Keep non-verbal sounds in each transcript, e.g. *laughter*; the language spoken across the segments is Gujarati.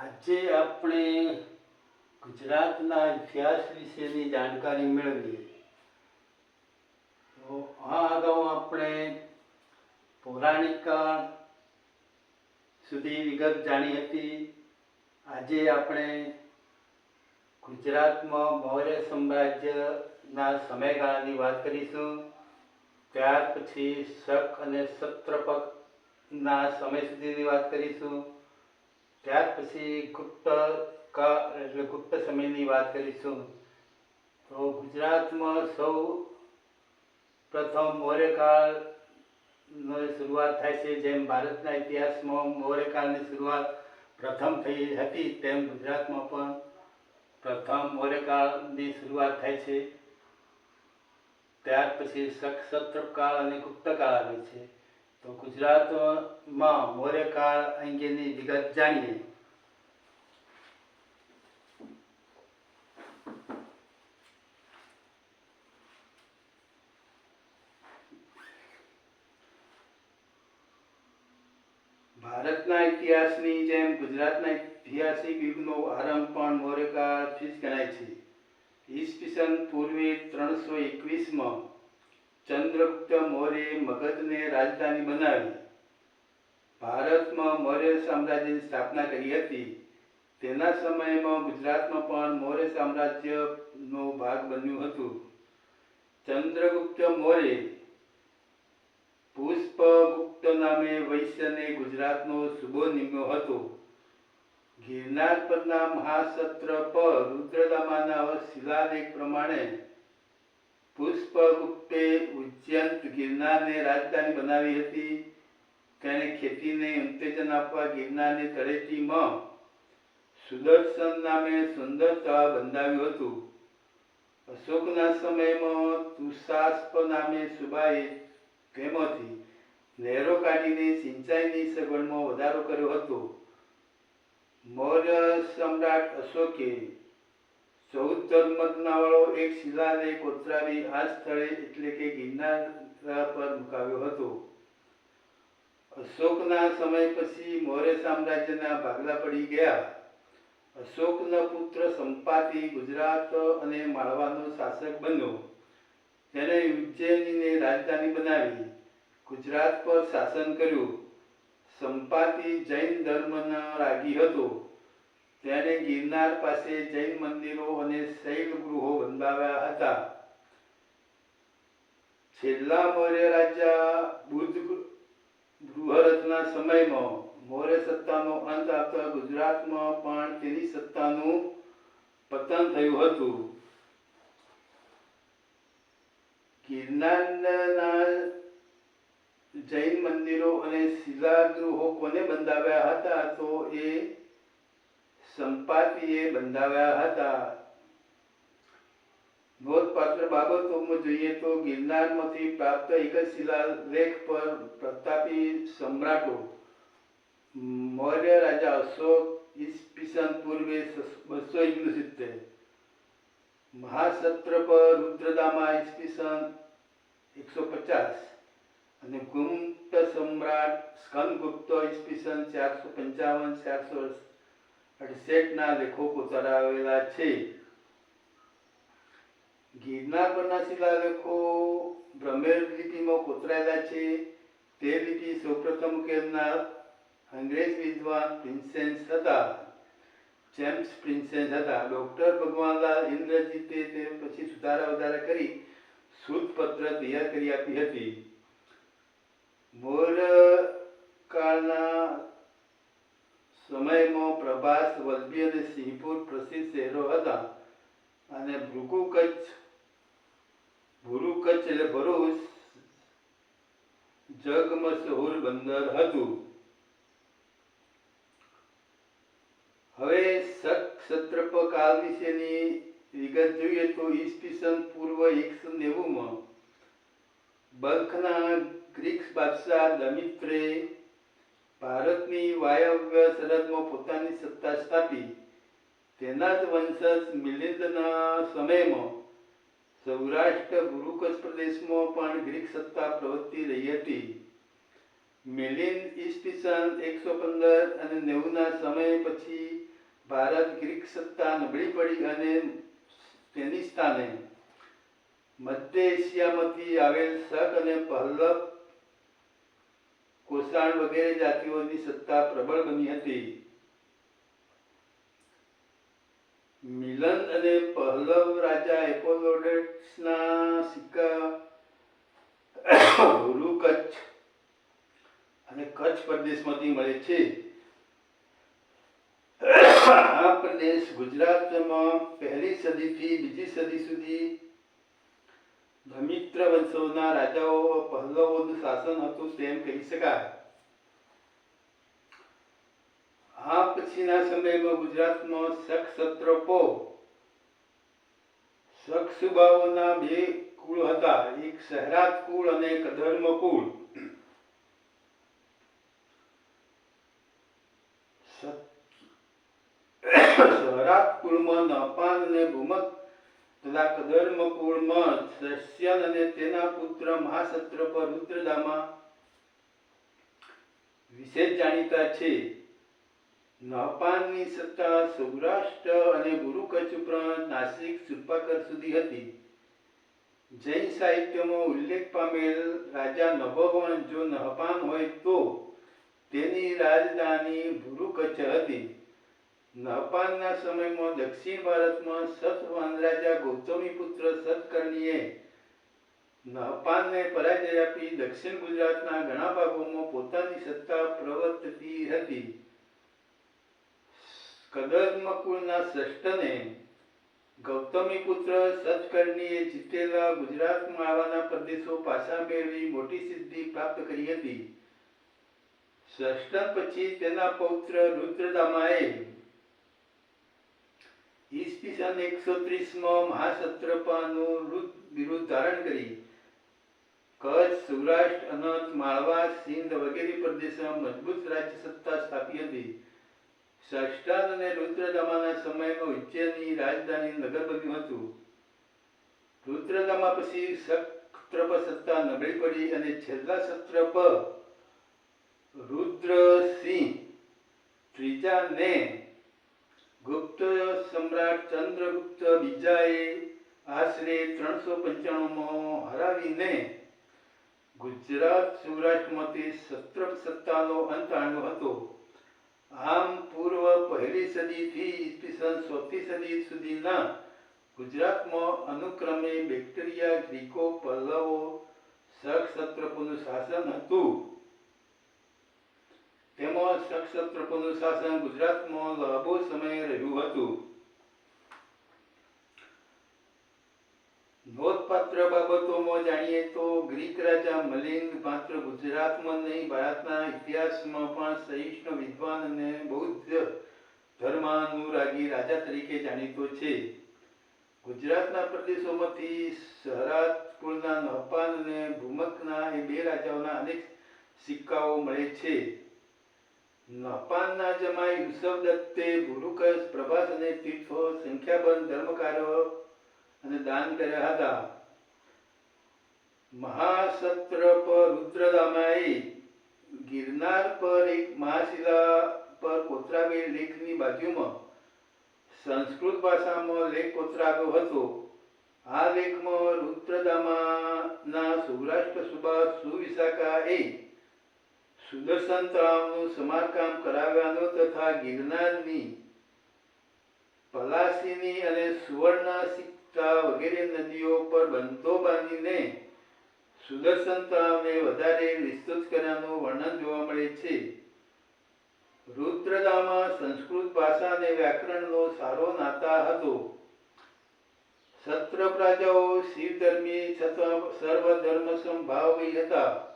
આજે આપણે ગુજરાતના ઇતિહાસ વિશેની જાણકારી મેળવીએ. તો આ અગાઉ આપણે પૌરાણિક કાળ સુધી વિગત જાણી હતી. આજે આપણે ગુજરાતમાં મૌર્ય સામ્રાજ્યના સમયગાળાની વાત કરીશું. ત્યાર પછી શક અને સત્રપકના સમય સુધીની વાત કરીશું. ત્યાર પછી ગુપ્ત કાળ એટલે ગુપ્ત સમયની વાત કરીશું. તો ગુજરાતમાં સૌ પ્રથમ મૌર્યકાળનો શરૂઆત થાય છે, જેમ ભારતના ઇતિહાસમાં મૌર્યકાળની શરૂઆત પ્રથમ થઈ હતી, તેમ ગુજરાતમાં પણ પ્રથમ મૌર્યકાળની શરૂઆત થાય છે. ત્યાર પછી શક સત્રકાળ અને ગુપ્તકાળ આવે છે. તો ગુજરાતમાં મૌર્યકાળ અંગેની વિગત જાણીએ. ભારતના ઇતિહાસની જેમ ગુજરાતના ઐતિહાસિક યુગનો આરંભ પણ મૌર્યકાળથી જ ગણાય છે. ઈસવીસન પૂર્વે ત્રણસો એકવીસમાં ચંદ્રગુપ્ત મૌર્ય મગધને રાજધાની બનાવી. ભારતમાં મૌર્ય સામ્રાજ્યની સ્થાપના કરી હતી. તેના સમયમાં ગુજરાતમાં પણ મૌર્ય સામ્રાજ્યનો ભાગ બન્યું હતું. ચંદ્રગુપ્ત મૌર્ય પુષ્પગુપ્ત નામે વૈશ્યને ગુજરાતનો સુબો નિમ્યો હતો. ગિરનાર પરના મહાસત્ર પર રુદ્રદામાના શિલાલેખ પ્રમાણે પુષ્પગુપ્તે ઉજ્જૈન ગિરનારને રાજધાની બનાવી હતી. તેણે ખેતીને ઉત્તેજન આપવા ગિરનારની તળેટીમાં સુદર્શન નામે સુંદર તળાવ બંધાવ્યું હતું. અશોકના સમયમાં તુષાસ્પ નામે સુબાએ તેમાંથી નહેરો કાઢીને સિંચાઈની સગવડમાં વધારો કર્યો હતો. મૌર્ય સમ્રાટ અશોકે ચૌદ વાળો એક શિલાલેખ કોતરાવી આ સ્થળે એટલે કે ગિરનાર પર મુકાવ્યો હતો. અશોકના સમય પછી મૌર્ય સામ્રાજ્યના ભાગલા પડી ગયા. અશોકનો પુત્ર સંપાતિ ગુજરાત અને માળવાનો શાસક બન્યો. તેણે ઉજ્જૈનીને રાજધાની બનાવી. ગુજરાત પર શાસન કર્યું. સંપાતિ જૈન ધર્મના રાગી હતો. તેણે ગિરનાર પાસે જૈન મંદિરો અને શૈવ ગૃહો બંધાવ્યા હતા. છેલ્લા મૌર્ય રાજા બુદ્ધ ગૃહરથના સમયમાં મૌર્ય સત્તાનો અંત આવતા ગુજરાતમાં પણ તેની સત્તાનું પતન થયું હતું. ગિરનારના જૈન મંદિરો અને શિલાગૃહો કોને બંધાવ્યા હતા તો એ સંપાતિએ બંધાવ્યા હતા. નોંધપાત્ર બાબતોમાં જોઈએ તો ગિરનારમાંથી પ્રાપ્ત એક જ શિલાલેખ પર પ્રતાપી સમ્રાટો મૌર્ય રાજા અશોક ઈસવીસન પૂર્વે બસો ઓગણસિત્તેર મહાસત્ર પર રુદ્રદામા ઈસવીસન એકસો પચાસ અને ગુપ્ત સમ્રાટ સ્કંદગુપ્ત ઈસવીસન ચારસો પંચાવન, ચારસો અડસઠના લેખો ચડાવેલા છે. ગિરનાર પરના શિલાલેખો બ્રહ્મેર લીટીમાં કોતરાયેલા છે. તે લીટી સૌપ્રથમ ઉકેલનાર અંગ્રેજ વિદ્વાન પ્રિન્સેન્સ હતા. જેમ્સ પ્રિન્સેન્સ હતા. ડોક્ટર ભગવાનલાલ ઇન્દ્રજીતે તે પછી સુધારા વધારા કરી શુદ્ધ તૈયાર કરી આપી હતી. મોર કાળના સમયમાં પ્રભાસ, વલભી અને સિંહપુર પ્રસિદ્ધ શહેરો હતા. અને ભૃગુ કચ્છ, ભૂરુ કચ્છ એટલે ભરૂચ જગમશહૂર બંદર હતું. હવે શક સત્રપ કાળ વિશેની વિગત જોઈએ તો ઈસવીસન પૂર્વ એકસો નેવુંમાં. બલ્ખના ગ્રીક બાદશાહ દમિત્રે ભારતની વાયવ્ય સરહદમાં પોતાની સત્તા સ્થાપી. તેના જ વંશજ મિલિંદના સમયમાં સૌરાષ્ટ્ર ગુરુકચ્છ પ્રદેશમાં પણ ગ્રીક સત્તા પ્રવર્તી રહી હતી. મિલિંદ ઈસવીસન એકસો પંદર અને નેવુંના સમય પછી ભારત ગ્રીક સત્તા નબળી પડી અને તેની સ્થાને મધ્ય એશિયામાંથી આવેલ શક અને પહલ્લવ કોસાણ વગેરે જાતિઓની સત્તા પ્રબળ બની હતી. મિલન અને પહલવ રાજા એપોલોડેટ્સના સિક્કા, હુરુ કચ્છ અને કચ્છ પ્રદેશમાંથી મળે છે. આ પ્રદેશ ગુજરાતમાં પહેલી સદીથી બીજી સદી સુધી ધમિત્ર વંશોના રાજાઓ પહલવોનું શાસન હતું તેમ કહી શકાય. આ પછીના સમયમાં ગુજરાતમાં શક સત્રપો શક બે કુળ હતા. એક સહરાત કુળ અને એક અધર્મ કુળ. સહરાત *coughs* કુળમાં નપાન અને ભૂમક તથા કદર્મ કુળમાં દસ્યન અને તેના પુત્ર મહાસત્ર પર વિશેષ જાણીતા છે. નહપાનની સત્તા સૌરાષ્ટ્ર અને ગુરુ કચ્છ ઉપરાંત નાસિક સુરપાકર સુધી હતી. જૈન સાહિત્યમાં ઉલ્લેખ પામેલ રાજા નભવન જો નહપાન હોય તો તેની રાજધાની ભુરુ કચ્છ હતી. નહપાનના સમયમાં દક્ષિણ ભારતમાં સતવાન રાજા ગૌતમી પુત્ર સતકર્ણીએ નહપાનને પરાજય આપી દક્ષિણ ગુજરાતના ઘણા ભાગોમાં પોતાની સત્તા પ્રવર્તતી હતી. કદર્મ કુળના શ્રેષ્ઠને ગૌતમી પુત્ર સતકર્ણીએ જીતેલા ગુજરાતમાં આવવાના પ્રદેશો પાછા મેળવી મોટી સિદ્ધિ પ્રાપ્ત કરી હતી. શ્રેષ્ઠ પછી તેના પૌત્ર રુદ્રદામાએ ઈસવીસન એકસો ત્રીસમાં મહાસત્રપાનું રુદ બિરુદ ધારણ કરી. કચ્છ, સૌરાષ્ટ્ર, અનંત, માળવા, સિંધ વગેરે પ્રદેશમાં મજબૂત રાજ્ય સત્તા સ્થાપી હતી. સષ્ટાન અને રુદ્રદામાના સમયમાં ઉજ્જૈનની રાજધાની નગર બન્યું હતું. રુદ્રદામા પછી સત્રપ સત્તા નબળી પડી અને છેલ્લા સત્રપ રુદ્રસિંહ ત્રીજાને ગુપ્ત સમ્રાટ ચંદ્રગુપ્ત બીજાએ આશરે ત્રણસો પંચાણુંમાં હરાવીને ગુજરાત સૌરાષ્ટ્રમાંથી સત્રક સત્તાનો અંત આણ્યો હતો. આમ પૂર્વ પહેલી સદીથી ઈસવીસન ચોથી સદી સુધીના ગુજરાતમાં અનુક્રમે બેક્ટેરિયા, ગ્રીકો, પલ્લવો, શક શાસન હતું. તેમાં શક શાસન ગુજરાતમાં લાંબો સમય રહ્યું હતું. નોંધપાત્ર બાબતોમાં જાણીએ તો ગ્રીક રાજા મલિંગ માત્ર ગુજરાતમાં નહીં, ભારતના ઇતિહાસમાં પણ સહિષ્ણુ વિદ્વાન અને બૌદ્ધ ધર્માનુરાગી રાજા તરીકે જાણીતો છે. ગુજરાતના પ્રદેશોમાંથી સહરાત કુળના નહપાન અને ભૂમકના એ બે રાજાઓના અનેક સિક્કાઓ મળે છે. નહપાનના જમાઈ દત્તે ભુરુકસ પ્રભાસ અને તીર્થો સંખ્યાબંધ ધર્મકારો અને દાન કર્યા હતા. મહાસત્રપ રુદ્રદામાએ ગિરનાર પર એક મહાશિલા પર કોતરાવેલ લેખની બાજુમાં સંસ્કૃત ભાષામાં લેખ કોતરાવ્યો હતો. આ લેખમાં રુદ્રદામાના સૌરાષ્ટ્ર સુબા સુવિશાખાએ સુદર્શન તળાવનું સમારકામ કરાવ્યાનો તથા ગિરનારની પલાસીની અને સુવર્ણ સિક્કા વગેરે નદીઓ પર બંધો બાંધીને સુદર્શન તળાવને વધારે વિસ્તૃત કર્યાનું વર્ણન જોવા મળે છે. રુદ્રદામાં સંસ્કૃત ભાષા અને વ્યાકરણનો સારો નાતા હતો. સત્ર પ્રજાઓ શિવધર્મી છતાં સર્વધર્મ સંભાવી હતા.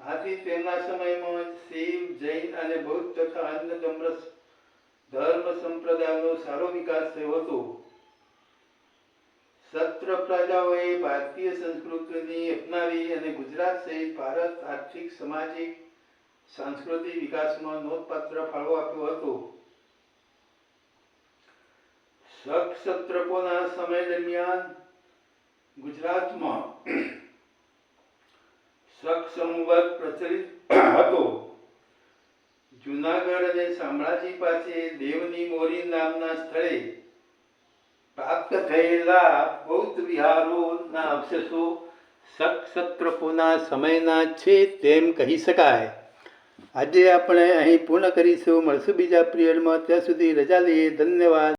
આથી તેમના સમયમાં શિવ જૈન અને બૌદ્ધ તથા અન્ય ધર્મ સંપ્રદાયનો સારો વિકાસ થયો હતો. સત્ર પ્રજાઓએ ભારતીય સંસ્કૃતિની અપનાવી અને ગુજરાત સહિત ભારત આર્થિક, સામાજિક, સાંસ્કૃતિક વિકાસમાં નોંધપાત્ર ફાળો આપ્યો હતો. શક સત્રપોના સમય દરમિયાન ગુજરાતમાં સંવત પ્રચલિત હતો. જુનાગઢ અને શામળાજી પાસે દેવની મોરી નામના સ્થળે પ્રાપ્ત થયેલા બૌદ્ધ વિહારોના અવશેષો સક્ષત્રપોના સમયના છે તેમ કહી શકાય. આજે આપણે અહીં પૂર્ણ કરીશું. મળશું બીજા પિરિયડમાં. ત્યાં સુધી રજા લઈએ. ધન્યવાદ.